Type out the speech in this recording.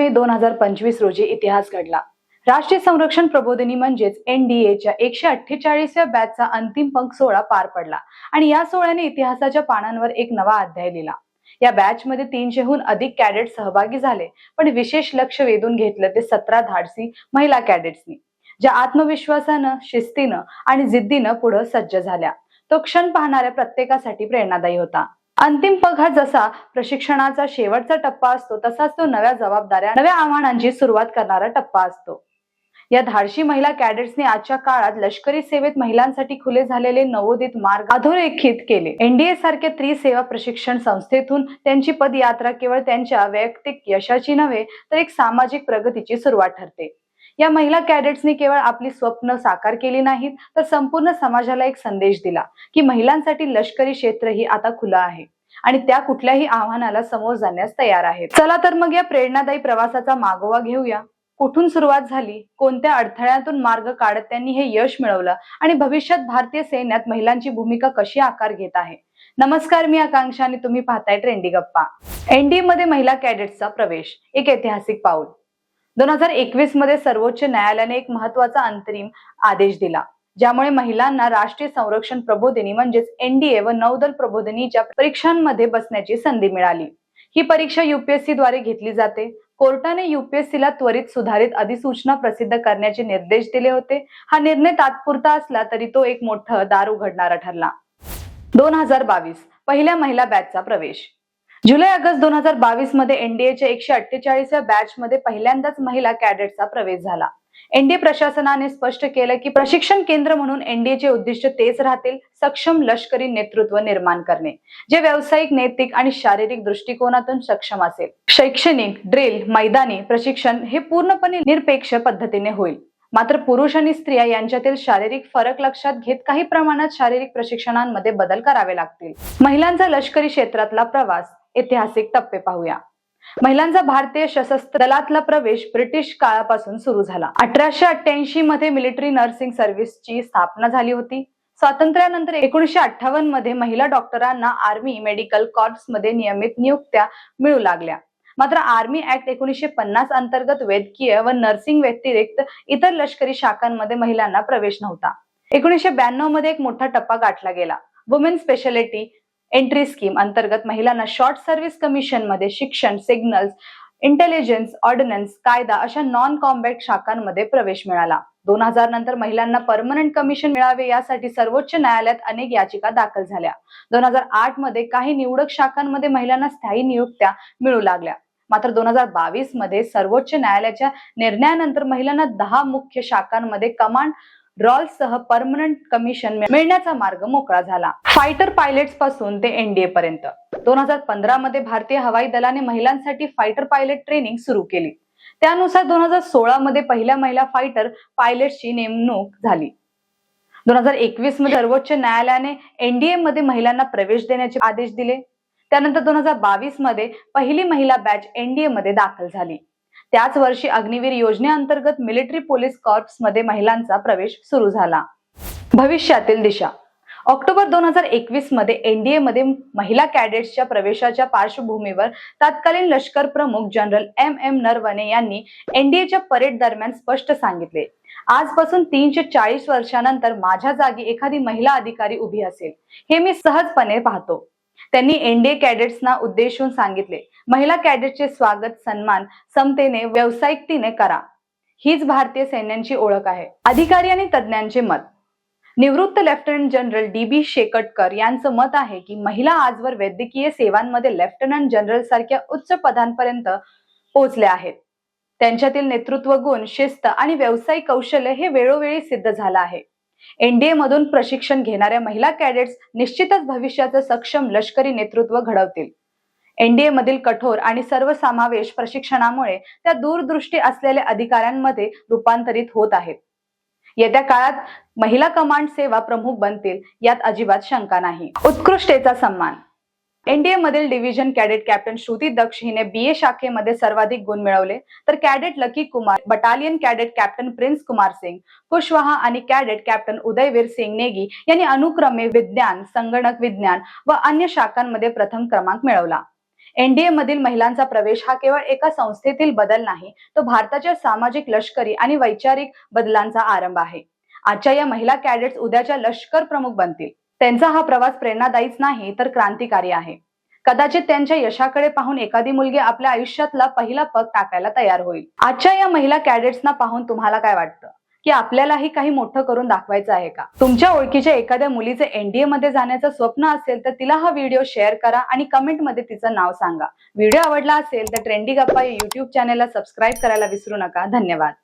मे दोन हजार पंचवीस रोजी इतिहास घडला. राष्ट्रीय संरक्षण प्रबोधिनी म्हणजेच एनडीएच्या एकशे अठ्ठेचाळीसव्या बॅचचा अंतिम पंख सोहळा पार पडला आणि या सोहळ्याने इतिहासाच्या पानांवर एक नवा अध्याय लिहिला. या बॅच मध्ये तीनशेहून अधिक कॅडेट सहभागी झाले पण विशेष लक्ष वेधून घेतलं ते सतरा धाडसी महिला कॅडेट्सनी ज्या आत्मविश्वासानं शिस्तीनं आणि जिद्दीनं पुढे सज्ज झाल्या. तो क्षण पाहणाऱ्या प्रत्येकासाठी प्रेरणादायी होता. अंतिम पग हा जसा प्रशिक्षणाचा शेवटचा टप्पा असतो तसाच तो नव्या जबाबदाऱ्या नव्या आव्हानांची सुरुवात करणारा टप्पा असतो. या धाडशी महिला कॅडेट्सने आजच्या काळात लष्करी सेवेत महिलांसाठी खुले झालेले नवोदित मार्ग अधोरेखित केले. एनडीए सारख्या त्रिसेवा प्रशिक्षण संस्थेतून त्यांची पदयात्रा केवळ त्यांच्या वैयक्तिक यशाची नव्हे तर एक सामाजिक प्रगतीची सुरुवात ठरते. या महिला कॅडेट्सनी केवळ आपली स्वप्न साकार केली नाहीत तर संपूर्ण समाजाला एक संदेश दिला की महिलांसाठी लष्करी क्षेत्र ही आता खुलं आहे. आणि त्या कुठल्याही आव्हानाला समोर जाण्यास तयार आहेत. चला तर मग या प्रेरणादायी प्रवासाचा मागोवा घेऊया. कुठून सुरुवात झाली? कोणत्या अडथळ्यातून मार्ग काढत त्यांनी हे यश मिळवलं? आणि भविष्यात भारतीय सैन्यात महिलांची भूमिका कशी आकार घेत आहे? नमस्कार मी आकांक्षा आणि तुम्ही पाहताय ट्रेंडी गप्पा. एनडीए मध्ये महिला कॅडेट्सचा प्रवेश. एक ऐतिहासिक पाऊल. दोन हजार एकवीसमध्ये सर्वोच्च न्यायालयाने एक महत्त्वाचा अंतरिम आदेश दिला. ज्यामुळे महिलांना राष्ट्रीय संरक्षण प्रबोधिनी म्हणजेच एनडीए व नौदल प्रबोधिनीच्या परीक्षांमध्ये बसण्याची संधी मिळाली. ही परीक्षा युपीएससी द्वारे घेतली जाते. कोर्टाने युपीएससीला त्वरित सुधारित अधिसूचना प्रसिद्ध करण्याचे निर्देश दिले होते. हा निर्णय तात्पुरता असला तरी तो एक मोठं दार उघडणारा ठरला. दोन हजार बावीस पहिल्या महिला बॅचचा प्रवेश. जुलै ऑगस्ट दोन हजार बावीसमध्ये एनडीएच्या एकशे अठ्ठेचाळीसव्या बॅच मध्ये पहिल्यांदाच महिला कॅडेटचा प्रवेश झाला. एनडीए प्रशासनाने स्पष्ट केलं की प्रशिक्षण केंद्र म्हणून एनडीएचे उद्दिष्ट तेच राहतील सक्षम लष्करी नेतृत्व निर्माण करणे जे व्यावसायिक नैतिक आणि शारीरिक दृष्टिकोनातून सक्षम असेल. शैक्षणिक ड्रिल मैदानी प्रशिक्षण हे पूर्णपणे निरपेक्ष पद्धतीने होईल. मात्र पुरुष आणि स्त्रिया यांच्यातील शारीरिक फरक लक्षात घेत काही प्रमाणात शारीरिक प्रशिक्षणांमध्ये बदल करावे लागतील. महिलांचा लष्करी क्षेत्रातला प्रवास ऐतिहासिक टप्पे पाहूया. महिलांचा भारतीय सशस्त्र दलातला प्रवेश ब्रिटिश काळापासून सुरू झाला. अठराशे अठ्ठ्याऐंशी मध्ये मिलिटरी नर्सिंग सर्व्हिसची स्थापना झाली होती. स्वातंत्र्यानंतर एकोणीशे अठ्ठावन्नमध्ये महिला डॉक्टरांना आर्मी मेडिकल कॉर्प्समध्ये नियमित नियुक्त्या मिळू लागल्या. मात्र आर्मी ऍक्ट एकोणीशे पन्नास अंतर्गत वैद्यकीय व नर्सिंग व्यतिरिक्त इतर लष्करी शाखांमध्ये महिलांना प्रवेश नव्हता. एकोणीशे ब्याण्णवमध्ये एक मोठा टप्पा गाठला गेला. वुमेन स्पेशालिटी एंट्री स्कीम अंतर्गत महिलांना शॉर्ट सर्व्हिस कमिशनमध्ये शिक्षण सिग्नल्स इंटेलिजन्स ऑर्डिनन्स कायदा अशा नॉन कॉम्बॅट शाखांमध्ये प्रवेश मिळाला. दोन हजार नंतर महिलांना परमनंट कमिशन मिळावे यासाठी सर्वोच्च न्यायालयात अनेक याचिका दाखल झाल्या. दोन हजार आठमध्ये काही निवडक शाखांमध्ये महिलांना स्थायी नियुक्त्या मिळू लागल्या. मात्र दोन हजार बावीसमध्ये सर्वोच्च न्यायालयाच्या निर्णयानंतर महिलांना दहा मुख्य शाखांमध्ये कमांड रॉल्स सह परमनंट कमिशन मिळण्याचा मार्ग मोकळा झाला. फायटर पायलट्सपासून ते एनडीए पर्यंत. दोन हजार पंधरा मध्ये भारतीय हवाई दलाने महिलांसाठी फायटर पायलट ट्रेनिंग सुरू केली. त्यानुसार दोन हजार सोळा मध्ये पहिल्या महिला फायटर पायलटची नेमणूक झाली. दोन हजार एकवीसमध्ये सर्वोच्च न्यायालयाने एनडीए मध्ये महिलांना प्रवेश देण्याचे आदेश दिले. त्यानंतर दोन हजार बावीसमध्ये पहिली महिला बॅच एनडीए मध्ये दाखल झाली. त्याच वर्षी अग्निवीर योजनेअंतर्गत मिलिटरी पोलीस कॉर्प्समध्ये महिलांचा प्रवेश सुरू झाला. भविष्यातील दिशा. ऑक्टोबर दोन हजार एकवीसमध्ये एनडीए मध्ये महिला कॅडेट्सच्या प्रवेशाच्या पार्श्वभूमीवर तत्कालीन लष्कर प्रमुख जनरल एम एम नरवणे यांनी एनडीएच्या परेड दरम्यान स्पष्ट सांगितले. आजपासून तीनशे चाळीस वर्षानंतर माझ्या जागी एखादी महिला अधिकारी उभी असेल हे मी सहजपणे पाहतो. त्यांनी एनडीए कॅडेट्सना उद्देशून सांगितले. महिला कॅडेटचे स्वागत सन्मान समतेने व्यावसायिकतेने करा. हीच भारतीय सैन्यांची ओळख आहे. अधिकारी आणि तज्ज्ञांचे मत. निवृत्त lieutenant general D B Shekatkar यांचं मत आहे की महिला आजवर वैद्यकीय सेवांमध्ये लेफ्टनंट जनरल सारख्या उच्च पदांपर्यंत पोहोचल्या आहेत. त्यांच्यातील नेतृत्व गुण शिस्त आणि व्यावसायिक कौशल्य हे वेळोवेळी सिद्ध झालं आहे. एनडीए मधून प्रशिक्षण घेणाऱ्या महिला कॅडेट्स निश्चितच भविष्याचं सक्षम लष्करी नेतृत्व घडवतील. एनडीए मधील कठोर आणि सर्वसमावेश प्रशिक्षणामुळे त्या दूरदृष्टी असलेल्या अधिकाऱ्यांमध्ये रूपांतरित होत आहेत. येत्या काळात महिला कमांड सेवा प्रमुख बनतील यात अजिबात शंका नाही. उत्कृष्टेचा सन्मान. एनडीए मधील division cadet captain Shruti Daksh हिने बीए शाखेमध्ये सर्वाधिक गुण मिळवले. तर cadet Lucky Kumar battalion cadet captain Prince Kumar Singh Kushwaha आणि कॅडेट कॅप्टन उदयवीर सिंग नेगी यांनी अनुक्रमे विज्ञान संगणक विज्ञान व अन्य शाखांमध्ये प्रथम क्रमांक मिळवला. एनडीए मधील महिलांचा प्रवेश हा केवळ एका संस्थेतील बदल नाही तो भारताच्या सामाजिक लष्करी आणि वैचारिक बदलांचा आरंभ आहे. आजच्या या महिला कॅडेट्स उद्याच्या लष्कर प्रमुख बनतील. त्यांचा हा प्रवास प्रेरणादायीच नाही तर क्रांतिकारी आहे. कदाचित त्यांच्या यशाकडे पाहून एखादी मुलगी आपल्या आयुष्यातला पहिला पग टाकायला तयार होईल. आजच्या या महिला कॅडेट्सना पाहून तुम्हाला काय वाटतं? की आपल्यालाही काही मोठं करून दाखवायचं आहे का? तुमच्या ओळखीच्या एखाद्या मुलीचे एनडीए मध्ये जाण्याचं स्वप्न असेल तर तिला हा व्हिडिओ शेअर करा आणि कमेंटमध्ये तिचं नाव सांगा. व्हिडिओ आवडला असेल तर ट्रेंडी गप्पा या युट्यूब चॅनेलला सबस्क्राईब करायला विसरू नका. धन्यवाद.